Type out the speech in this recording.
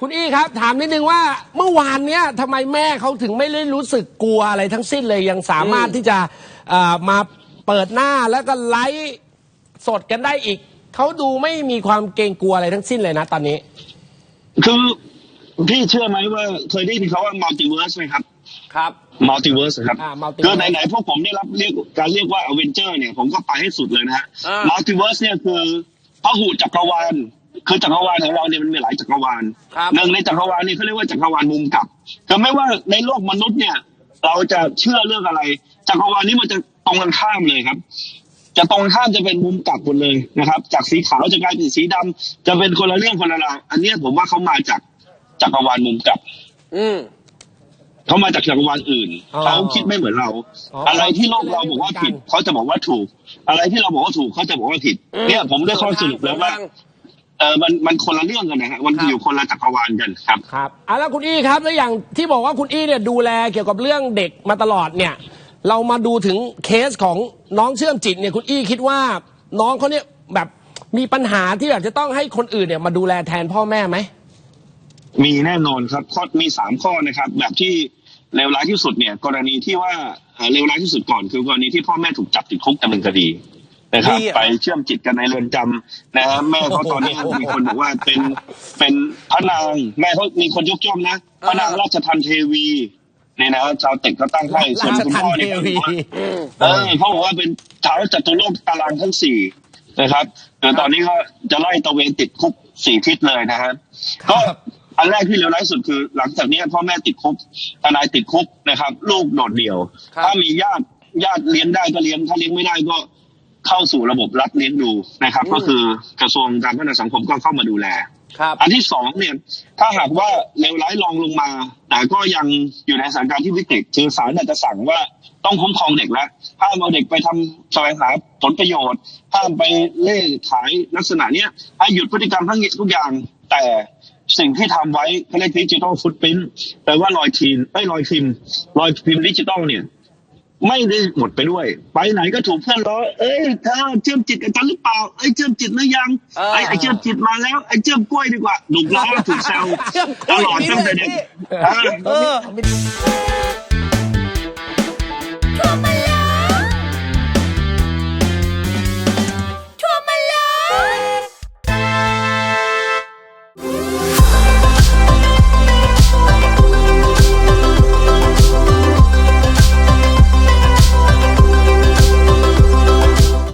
คุณอี้ครับ ถามนิดนึงว่าเมื่อวานเนี้ยทำไมแม่เขาถึงไม่ได้รู้สึกกลัวอะไรทั้งสิ้นเลยยังสามารถที่จะเอ่อมาเปิดหน้าแล้วก็ไลฟ์สดกันได้อีก เขาดูไม่มีความเกรงกลัวอะไรทั้งสิ้นเลยนะตอนนี้ คือพี่เชื่อไหมว่าเคยได้ยินเขาว่ามัลติเวิร์สไหมครับครับ มัลติเวิร์สครับอ่า multiverse คือไหนๆพวกผมได้รับเรียกการเรียกว่าอเวนเจอร์เนี่ยผมก็ไปให้สุดเลยนะฮะอ่ามัลติเวิร์สเนี่ยคือพหุจักรวาล คือจักรวาลของเราเนี่ยมันมีหลายจักรวาลครับหนึ่งในจักรวาลนี่เขาเรียกว่าจักรวาลมุมกลับแต่ไม่ว่าในโลกมนุษย์เนี่ย เราจะเชื่อเรื่องอะไร จักรวาลนี้มันจะตรงกันข้ามเลยครับ จะตรงข้ามจะเป็นมุมกลับหมดเลยนะครับ จากสีขาวจะกลายเป็นสีดำจะเป็นคนละเรื่องคนละราวอันเนี้ยผมว่าเขามาจากจักรวาลมุมกลับ อืมเขามาจากจักรวาลอื่นอ๋อเขาคิดไม่เหมือนเราอ๋อออะไรที่โลกเราบอกว่าผิดเขาจะบอกว่าถูก อะไรที่เราบอกว่าถูกเขาจะบอกว่าผิด เนี่ยผมได้ข้อสรุปแล้วว่า เออมันมันคนละเรื่องกันนะฮะมันอยู่คนละจักรวาลกันครับครับอะแล้วคุณอี้ครับแล้วอย่างที่บอกว่าคุณอี้เนี่ยดูแลเกี่ยวกับเรื่องเด็กมาตลอดเนี่ย เรามาดูถึงเคสของน้องเชื่อมจิตเนี่ยคุณอี้คิดว่าน้องเขาเนี่ยแบบมีปัญหาที่แบบจะต้องให้คนอื่นเนี่ยมาดูแลแทนพ่อแม่ไหมมีแน่นอนครับข้อมีสามข้อนะครับ แบบที่เลวร้ายที่สุดเนี่ย กรณีที่ว่าเอ่อเลวร้ายที่สุดก่อนคือกรณีที่พ่อแม่ถูกจับติดคุกดำเนินคดี นะครับดีอะไปเชื่อมจิตกันในเรือนจำนะฮะแม่เขาตอนนี้มีคนบอกว่าเป็นเป็นพระนางแม่เขามีคนยกย่องนะพระนางราชทันเทวีเนี่ยนะชาวเต็กเขาตั้งให้ส่วนราชคุณทันพ่อเทเนี่ยวีเออเขาบอกว่าเป็นชาวจัตุโลกตารางทั้งสี่นะครับแต่ตอนนี้ก็จะไล่ตระเวนติดคุกสี่ทิศเลยนะฮะก็อันแรกที่เลวร้ายสุดคือ หลังจากนี้พ่อแม่ติดคุกทนายติดคุกนะครับ ลูกโดดเดี่ยวครับถ้ามีญาติญาติเลี้ยงได้ก็เลี้ยงถ้าเลี้ยงไม่ได้ก็ เข้าสู่ระบบรัฐเลี้ยงดูนะครับ ก็คือกระทรวงการพัฒนาสังคมก็เข้ามาดูแลครับอันที่สองเนี่ยถ้าหากว่าเลวร้ายรองลงมา แต่ก็ยังอยู่ในสถานการณ์ที่วิกฤตคือศาลอาจจะสั่งว่าต้องคุ้มครองเด็กแล้วห้ามเอาเด็กไปทำแสวงหาผลประโยชน์ห้ามไปเล่ขายลักษณะเนี้ยให้หยุดพฤติกรรมทั้งทุกอย่างแต่สิ่งที่ทำไว้เขาเรียกดิจิทัลฟุตพิ้นแปลว่ารอยทีนไอ้ยรอยพิมพ์รอยพิมพ์ดิจิทัลเนี่ย ไม่ได้หมดไปด้วย ไปไหนก็ถูกเพื่อนล้อเอ้ยเธอเชื่อมจิตกับฉันหรือเปล่าเอ้ยเชื่อมจิตหรือยังเออ ไอ้ไอ้เชื่อมจิตมาแล้วไอ้เชื่อมกล้วยดีกว่าถูกล้อถูกแซวเชื่อมกล้วยตลอดตั้งแต่เด็กนี่อ่าเออ